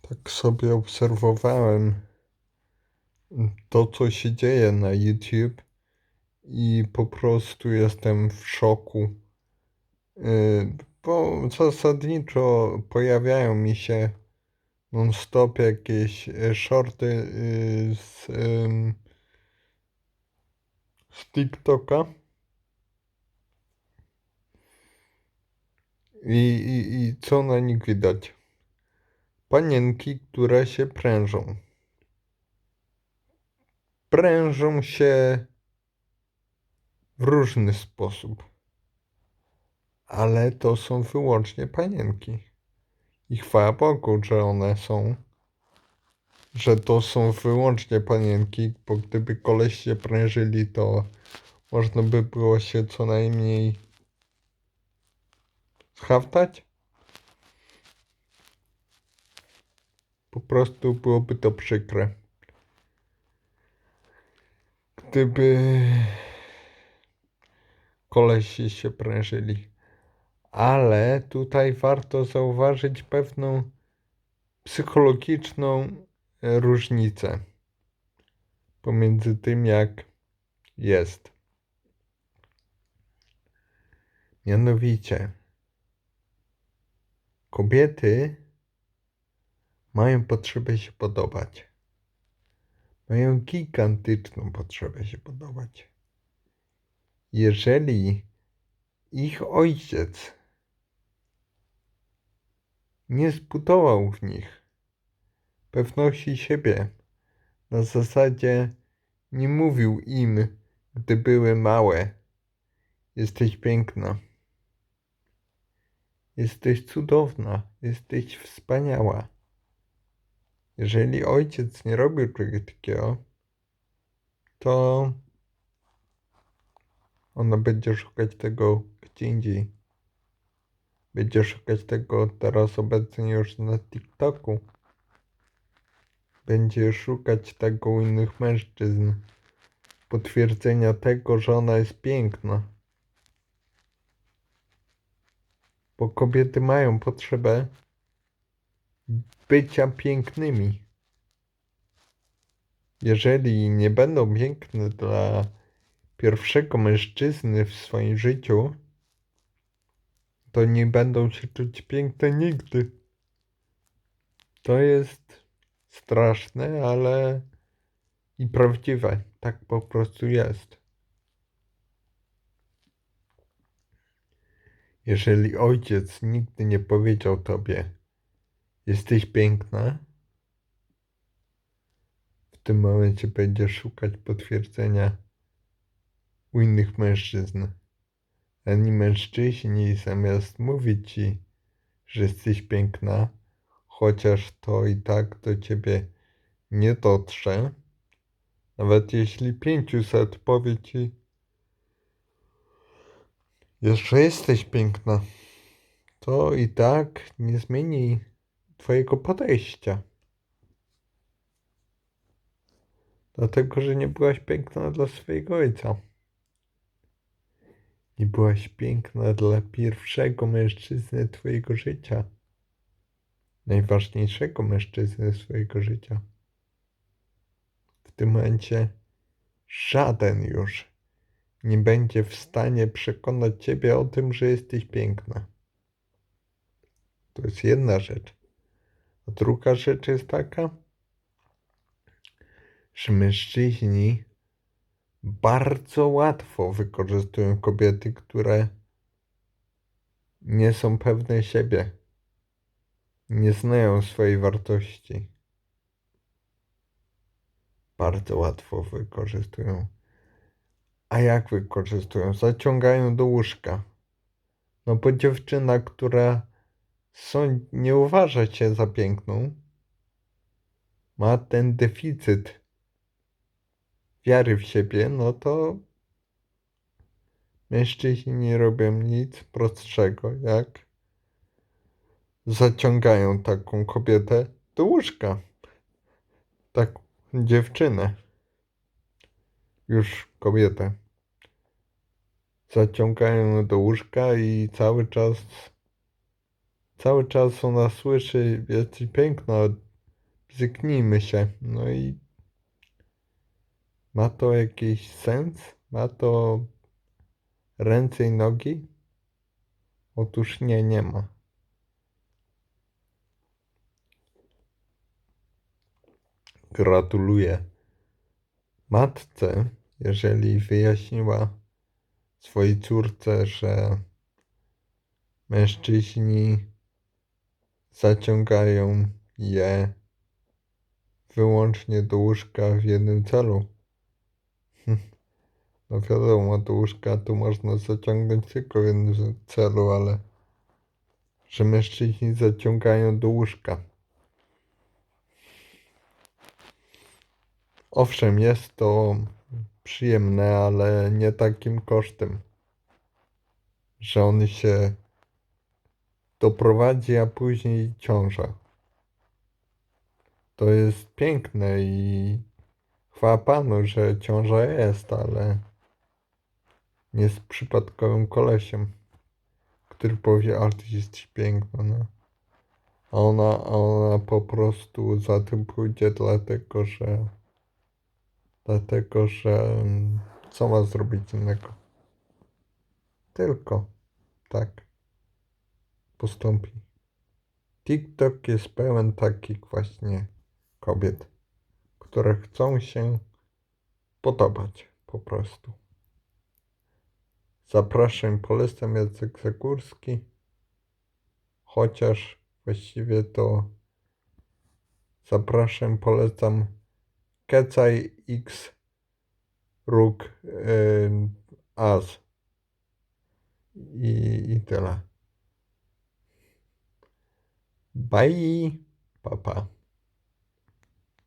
tak sobie obserwowałem to, co się dzieje na YouTube i po prostu jestem w szoku, Y, bo zasadniczo pojawiają mi się non-stop jakieś y, shorty y, z, z TikToka. I, i, I co na nich widać? Panienki, które się prężą. Prężą się w różny sposób, ale to są wyłącznie panienki. I chwała Bogu, że one są, że to są wyłącznie panienki, bo gdyby koleś się prężyli, to można by było się co najmniej schaftać. Po prostu byłoby to przykre. Gdyby kolesi się prężyli. Ale tutaj warto zauważyć pewną psychologiczną różnicę pomiędzy tym, jak jest. Mianowicie, kobiety mają potrzebę się podobać. Mają gigantyczną potrzebę się podobać. Jeżeli ich ojciec nie zbudował w nich pewności siebie, na zasadzie nie mówił im, gdy były małe, jesteś piękna, jesteś cudowna, jesteś wspaniała. Jeżeli ojciec nie robił czegoś takiego, to ona będzie szukać tego gdzie indziej. Będzie szukać tego teraz obecnie już na TikToku. Będzie szukać tego u innych mężczyzn. Potwierdzenia tego, że ona jest piękna. Bo kobiety mają potrzebę bycia pięknymi. Jeżeli nie będą piękne dla pierwszego mężczyzny w swoim życiu, to nie będą się czuć piękne nigdy. To jest straszne, ale i prawdziwe. Tak po prostu jest. Jeżeli ojciec nigdy nie powiedział tobie, jesteś piękna, w tym momencie będziesz szukać potwierdzenia u innych mężczyzn. Ani mężczyźni zamiast mówić ci, że jesteś piękna, chociaż to i tak do ciebie nie dotrze, nawet jeśli 500 powie ci, że jesteś piękna, to i tak nie zmieni twojego podejścia. Dlatego, że nie byłaś piękna dla swojego ojca. Nie byłaś piękna dla pierwszego mężczyzny twojego życia. Najważniejszego mężczyzny swojego życia. W tym momencie żaden już nie będzie w stanie przekonać ciebie o tym, że jesteś piękna. To jest jedna rzecz. A druga rzecz jest taka, że mężczyźni bardzo łatwo wykorzystują kobiety, które nie są pewne siebie, nie znają swojej wartości. Bardzo łatwo wykorzystują. A jak wykorzystują? Zaciągają do łóżka. No bo dziewczyna, która są, nie uważa się za piękną, ma ten deficyt wiary w siebie, no to mężczyźni nie robią nic prostszego, jak zaciągają taką kobietę do łóżka. Taką dziewczynę. Już kobietę. Zaciągają ją do łóżka i cały czas cały czas ona słyszy, jesteś piękna, bzyknijmy się. No i ma to jakiś sens? Ma to ręce i nogi? Otóż nie, nie ma. Gratuluję matce, jeżeli wyjaśniła swojej córce, że mężczyźni zaciągają je wyłącznie do łóżka w jednym celu. No wiadomo, do łóżka to można zaciągnąć tylko w jednym celu, ale że mężczyźni zaciągają do łóżka. Owszem, jest to przyjemne, ale nie takim kosztem, że on się doprowadzi, a później ciąża. To jest piękne i chwała Panu, że ciąża jest, ale nie z przypadkowym kolesiem, który powie, ale ty jesteś piękna, no. A ona, a ona po prostu za tym pójdzie dlatego, że dlatego, że mm, co ma zrobić innego? Tylko tak postąpi. TikTok jest pełen takich właśnie kobiet, które chcą się podobać po prostu. Zapraszam, polecam Jacek Zagórski, chociaż właściwie to zapraszam, polecam Kecaj X Róg yy, As i, i tyle. Bye, papa.